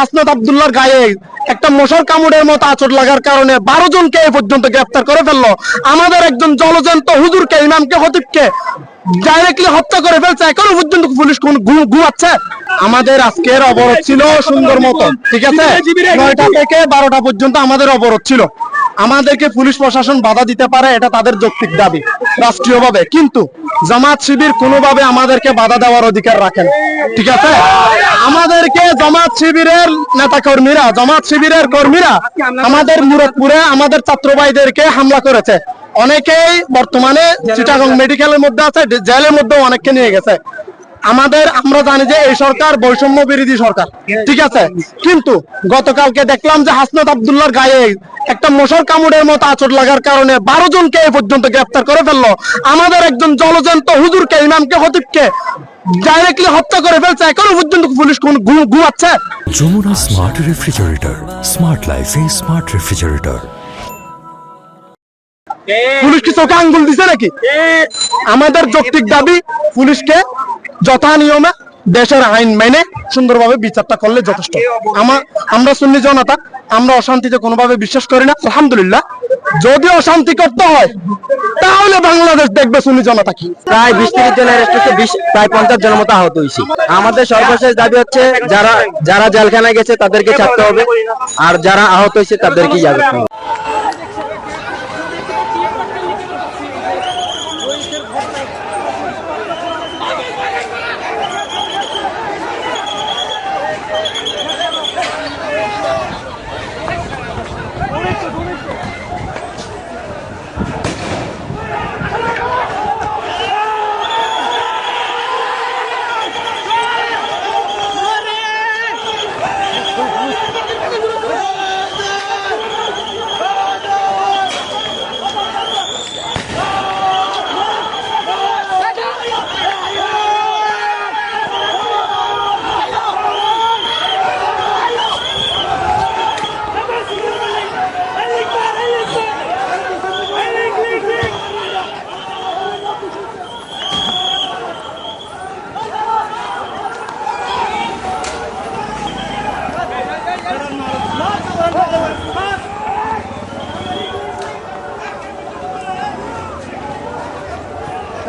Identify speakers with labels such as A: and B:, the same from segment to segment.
A: হাসনাত আবদুল্লার গায়ে একটা মশার কামড়ের মতো আচর লাগার কারণে বারো জনকে এই পর্যন্ত গ্রেফতার করে ফেলল। আমাদের একজন জলজন্ত হুজুরকে, ইমামকে হতিবকে ডাইরেক্টলি হত্যা করে ফেলছে। এখনও পর্যন্ত পুলিশ কোন ঘুমাচ্ছে। আমাদের আজকের অবরোধ ছিল সুন্দর মতন ঠিক আছে? নয়টা থেকে বারোটা পর্যন্ত আমাদের অবরোধ ছিল। আমাদেরকে পুলিশ প্রশাসন বাধা দিতে পারে, এটা তাদের যৌক্তিক দাবি, রাষ্ট্রীয়ভাবে। কিন্তু জামাত শিবির কোনোভাবে আমাদেরকে বাধা দেওয়ার অধিকার রাখেন ঠিক আছে? আমাদেরকে জামাত শিবিরের নেতা কর্মীরা জামাত শিবিরের কর্মীরা আমাদের মুরতপুরে আমাদের ছাত্র ভাইদেরকে হামলা করেছে। অনেকেই বর্তমানে চিটাগং মেডিকেলের মধ্যে আছে, জেলের মধ্যে অনেককে নিয়ে গেছে। আমাদের আমরা জানি যে এই সরকার বৈষম্য বিরোধী সরকার ঠিক আছে? কিন্তু গতকালকে দেখলাম যে হাসনাত আব্দুল্লাহর গায়ে একটা মশার কামড়ের মতো আচর লাগার কারণে বারো জনকে এই পর্যন্ত গ্রেফতার করে ফেলল। আমাদের একজন জলজন্ত হুজুরকে ইমামকে হতিবকে ডাইরেক্টলি হত্যা করে ফেলছে। এখনও পর্যন্ত পুলিশ কোন ঘুমাচ্ছে।
B: যমুনা স্মার্ট রেফ্রিজারেটর স্মার্ট লাইফে স্মার্ট রেফ্রিজারেটর
A: পুলিশ কি চোখে আঙ্গুল দিছে নাকি? আমাদের যৌক্তিক দাবি পুলিশকে যথা নিয়মে দেশের আইন মেনে সুন্দরভাবে বিচারটা করলে যথেষ্ট। আমার আমরা সুন্নি জনতা আমরা অশান্তিতে কোনোভাবে বিশ্বাস করি না। আলহামদুলিল্লাহ। যদি অশান্তি করতে হয় তাহলে বাংলাদেশ দেখবে সুন্নি জনতা কি?
C: প্রায় বিশ তিরিশ জন অ্যারেস্ট হচ্ছে বিশ প্রায় পঞ্চাশ জনের মতো আহত হয়েছে। আমাদের সর্বশেষ দাবি হচ্ছে যারা যারা জেলখানায় গেছে তাদেরকে ছাড়তে হবে। আর যারা আহত হয়েছে তাদেরকে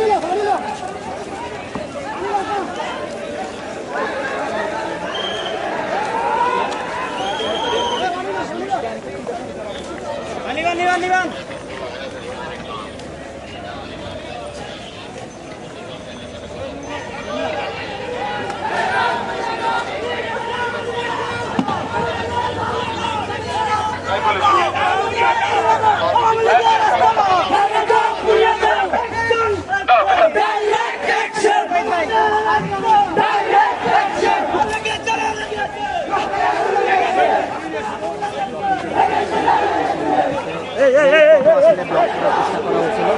C: ইয়া করতে হবে
D: এই চেষ্টা করা হয়েছিল।